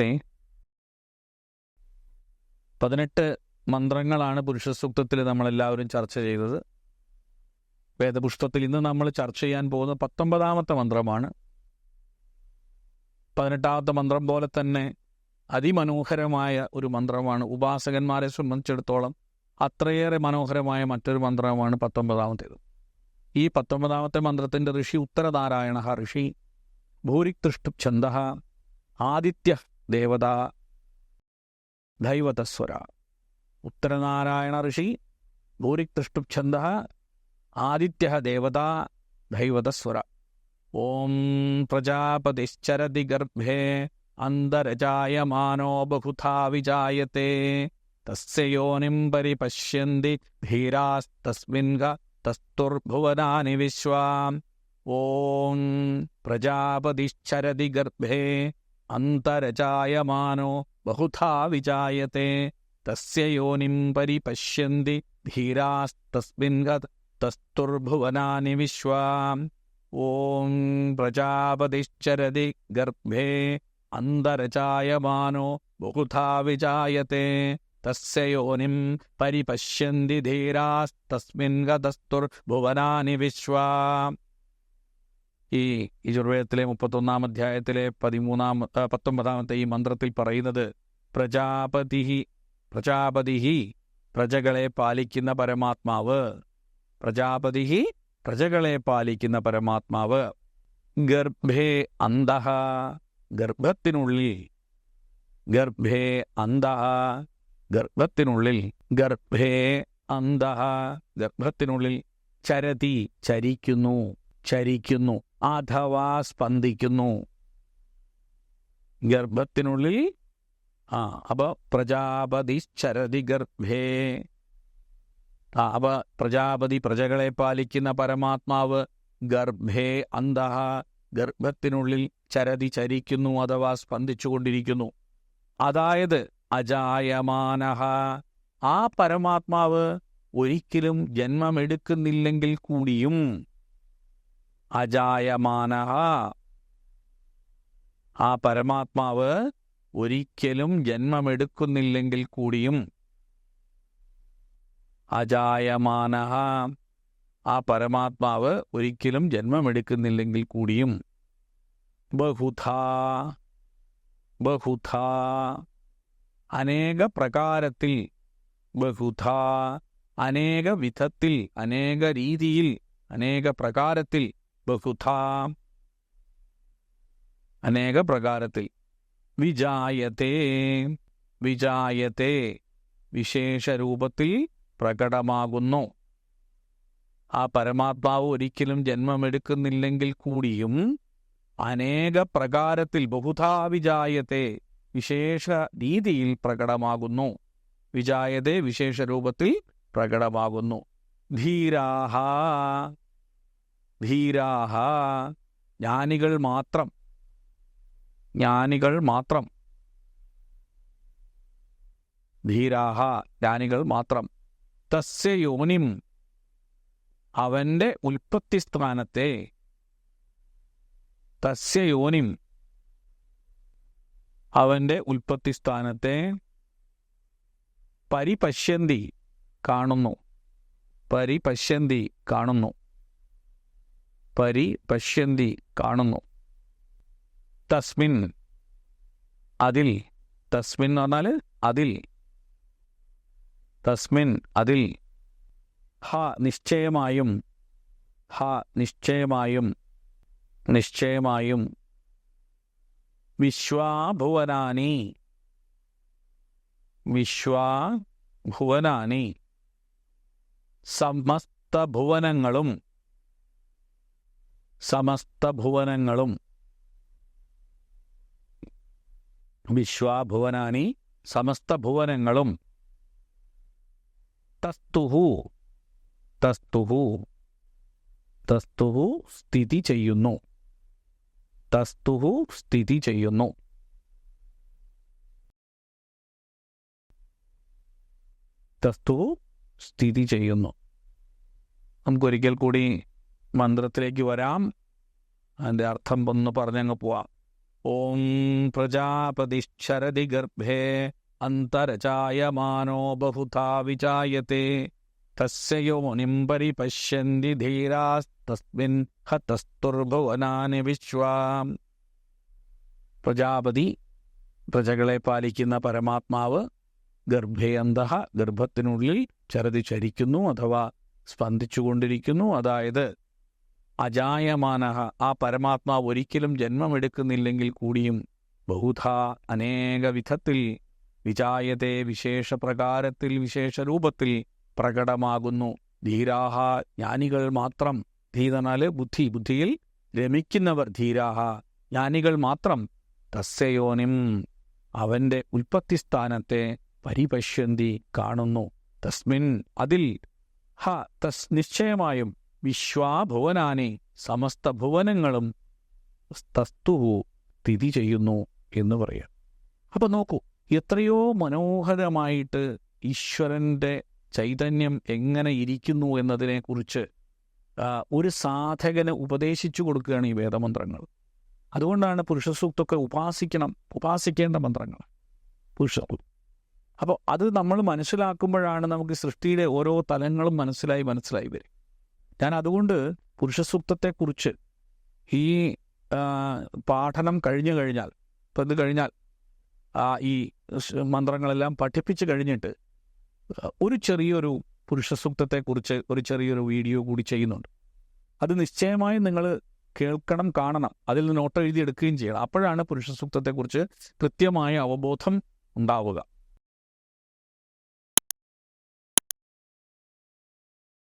നമസ്തേ പതിനെട്ട് മന്ത്രങ്ങളാണ് പുരുഷ സൂക്തത്തിൽ നമ്മളെല്ലാവരും ചർച്ച ചെയ്തത്. വേദപുഷ്പത്തിൽ ഇന്ന് നമ്മൾ ചർച്ച ചെയ്യാൻ പോകുന്ന പത്തൊമ്പതാമത്തെ മന്ത്രമാണ്. പതിനെട്ടാമത്തെ മന്ത്രം പോലെ തന്നെ അതിമനോഹരമായ ഒരു മന്ത്രമാണ്. ഉപാസകന്മാരെ സംബന്ധിച്ചിടത്തോളം അത്രയേറെ മനോഹരമായ മറ്റൊരു മന്ത്രമാണ് പത്തൊമ്പതാമത്തേത്. ഈ പത്തൊമ്പതാമത്തെ മന്ത്രത്തിന്റെ ഋഷി ഉത്തരനാരായണ ഋഷി ഭൂരിക്തൃഷ്ടു ഛന്ദ ആദിത്യ ദേവത ദൈവതസ്വര. ഉത്തരനാരായണ ഋഷി ഭൂരിക്തൃഷ്ടു ഛന്ദ ആദിത്യ ദേവത ദൈവതസ്വര. ഓം പ്രജാപതിശ്ചരതി ഗർഭേ അന്തരജായമാനോ ബഹുധാ വിജായത്തെ തസ്യ യോനിം പരിപശ്യന്തി ധീരാസ്തസ്മിൻ തസ്തുർഭുവനാനി വിശ്വാം. ഓം പ്രജാപതിശ്ചരതി ഗർഭേ അന്തരജായമാനോ ബഹുധാ വിജായത്തെ തസ്യ യോനിം പരിപശ്യന്തി ധീരാസ്തസ്മിൻ തസ്തുർഭുവനാനി വിശ്വാം ഓം പ്രജാപതിശ്ചരതി ഗർഭേ അന്തരജായമാനോ ബഹുധാ വിജായത്തെ തസ്യ യോനിം പരിപശ്യന്തി ധീരാസ്തസ്മിൻ ഗതസ്തുർഭുവനാനി വിശ്വാം ഈ യജുർവേദത്തിലെ മുപ്പത്തൊന്നാം അധ്യായത്തിലെ പതിമൂന്നാം പത്തൊമ്പതാമത്തെ ഈ മന്ത്രത്തിൽ പറയുന്നത് പ്രജാപതി പ്രജാപതിഹി പ്രജകളെ പാലിക്കുന്ന പരമാത്മാവ്. പ്രജാപതിഹി പ്രജകളെ പാലിക്കുന്ന പരമാത്മാവ്. ഗർഭേ അന്ധ ഗർഭത്തിനുള്ളിൽ. ഗർഭേ അന്ധ ഗർഭത്തിനുള്ളിൽ. ഗർഭേ അന്ധ ഗർഭത്തിനുള്ളിൽ ചരതി ചരിക്കുന്നു ചരിക്കുന്നു. അഥവാ സ്പന്ദിക്കുന്നു. ഗർഭത്തിനുള്ളിൽ ആ അപ്പൊ പ്രജാപതി ചരതി ഗർഭേ. ആ അപ്പൊ പ്രജാപതി പ്രജകളെ പാലിക്കുന്ന പരമാത്മാവ് ഗർഭേ അന്തഹ ഗർഭത്തിനുള്ളിൽ ചരതി ചരിക്കുന്നു അഥവാ സ്പന്ദിച്ചുകൊണ്ടിരിക്കുന്നു. അതായത് അജായമാനഹ ആ പരമാത്മാവ് ഒരിക്കലും ജന്മമെടുക്കുന്നില്ലെങ്കിൽ കൂടിയും അജായമാനഹ. ആ പരമാത്മാവ് ഒരിക്കലും ജന്മമെടുക്കുന്നില്ലെങ്കിൽ കൂടിയും അജായമാനഹ. ആ പരമാത്മാവ് ഒരിക്കലും ജന്മമെടുക്കുന്നില്ലെങ്കിൽ കൂടിയും. ബഹുധാ ബഹുധാ. അനേക പ്രകാരത്തിൽ ബഹുധാ. അനേക വിധത്തിൽ അനേക രീതിയിൽ അനേക പ്രകാരത്തിൽ ബഹുധാ അനേക പ്രകാരത്തിൽ വിജായത്തെ വിജായത്തെ വിശേഷരൂപത്തിൽ പ്രകടമാകുന്നു. ആ പരമാത്മാവ് ഒരിക്കലും ജന്മമെടുക്കുന്നില്ലെങ്കിൽ കൂടിയും അനേക പ്രകാരത്തിൽ ബഹുധാ വിജായത്തെ വിശേഷ രീതിയിൽ പ്രകടമാകുന്നു. വിജായതെ വിശേഷ രൂപത്തിൽ പ്രകടമാകുന്നു. ധീരാഹ. ധീരാഹ ജ്ഞാനികൾ മാത്രം. ജ്ഞാനികൾ മാത്രം. ധീരാഹ ജ്ഞാനികൾ മാത്രം. തസ്യ യോനിം അവന്റെ ഉൽപ്പത്തി സ്ഥാനത്തെ. തസ്യ യോനിം അവന്റെ ഉൽപ്പത്തി സ്ഥാനത്തെ പരിപശ്യന്തി കാണുന്നു. പരിപശ്യന്തി കാണുന്നു. പരിപശ്യന്തി കാണുന്നു. തസ്മിൻ. അതിൽ. തസ്മിൻ എന്ന് പറഞ്ഞാൽ അതിൽ. തസ്മിൻ അതിൽ. ഹ നിശ്ചയമായും. ഹ നിശ്ചയമായും. നിശ്ചയമായും. വിശ്വാഭുവനാനി. വിശ്വാഭുവനാനി. സമസ്ത ഭുവനങ്ങളും സമസ്ത ഭുവനങ്ങളും വിശ്വാഭുവനാനി സമസ്ത ഭുവനങ്ങളും തസ്തുഹു തസ്തുഹു തസ്തുഹു സ്ഥിതി ചെയ്യുന്നു. തസ്തുഹു സ്ഥിതി ചെയ്യുന്നു. തസ്തുഹു സ്ഥിതി ചെയ്യുന്നു. നമുക്കൊരിക്കൽ കൂടി മന്ത്രത്തിലേക്ക് വരാം. അതിന്റെ അർത്ഥം ഒന്ന് പറഞ്ഞങ്ങ് പോവാം. ഓം പ്രജാപതിശ്ചരതി ഗർഭേ അന്തരചായമാനോ ബഹുധാ വിചായത്തെ തസ്യ യോനിം പരിപശ്യന്തി ധീരാസ്തസ്മിൻ ഹതസ്തുർഭുവനാനി വിശ്വാം. പ്രജാപതി പ്രജകളെ പാലിക്കുന്ന പരമാത്മാവ് ഗർഭേയന്ത ഗർഭത്തിനുള്ളിൽ ചരതി ചരിക്കുന്നു അഥവാ സ്പന്ദിച്ചുകൊണ്ടിരിക്കുന്നു. അതായത് അജായമാനഹ. ആ പരമാത്മാവ് ഒരിക്കലും ജന്മമെടുക്കുന്നില്ലെങ്കിൽ കൂടിയും ബഹുധ അനേക വിധത്തിൽ വിജായത്തെ വിശേഷ പ്രകാരത്തിൽ വിശേഷ രൂപത്തിൽ പ്രകടമാകുന്നു. ധീരാഹ ജ്ഞാനികൾ മാത്രം. ധീതനാല് ബുദ്ധി. ബുദ്ധിയിൽ രമിക്കുന്നവർ ധീരാഹ ജ്ഞാനികൾ മാത്രം. തസ്യയോനിം അവന്റെ ഉൽപ്പത്തിസ്ഥാനത്തെ പരിപശ്യന്തി കാണുന്നു. തസ്മിൻ അതിൽ ഹ തസ് നിശ്ചയമായും വിശ്വാഭുവനാനി സമസ്ത ഭുവനങ്ങളും തസ്തുഹു സ്ഥിതി ചെയ്യുന്നു എന്ന് പറയാം. അപ്പം നോക്കൂ എത്രയോ മനോഹരമായിട്ട് ഈശ്വരന്റെ ചൈതന്യം എങ്ങനെ ഇരിക്കുന്നു എന്നതിനെക്കുറിച്ച് ഒരു സാധകന് ഉപദേശിച്ചു കൊടുക്കുകയാണ് ഈ വേദമന്ത്രങ്ങൾ. അതുകൊണ്ടാണ് പുരുഷസൂക്തൊക്കെ ഉപാസിക്കണം ഉപാസിക്കേണ്ട മന്ത്രങ്ങൾ. പുരുഷസൂക്തം. അപ്പോൾ അത് നമ്മൾ മനസ്സിലാക്കുമ്പോഴാണ് നമുക്ക് സൃഷ്ടിയുടെ ഓരോ തലങ്ങളും മനസ്സിലായി മനസ്സിലായി വരും ഞാൻ അതുകൊണ്ട് പുരുഷസൂക്തത്തെക്കുറിച്ച് ഈ പാഠനം കഴിഞ്ഞു കഴിഞ്ഞാൽ ഇപ്പം ഇത് കഴിഞ്ഞാൽ ആ ഈ മന്ത്രങ്ങളെല്ലാം പഠിപ്പിച്ച് കഴിഞ്ഞിട്ട് ഒരു ചെറിയൊരു പുരുഷസൂക്തത്തെക്കുറിച്ച് ഒരു ചെറിയൊരു വീഡിയോ കൂടി ചെയ്യുന്നുണ്ട്. അത് നിശ്ചയമായും നിങ്ങൾ കേൾക്കണം കാണണം അതിൽ നിന്ന് നോട്ട് എഴുതി എടുക്കുകയും ചെയ്യണം. അപ്പോഴാണ് പുരുഷസൂക്തത്തെക്കുറിച്ച് കൃത്യമായ അവബോധം ഉണ്ടാവുക.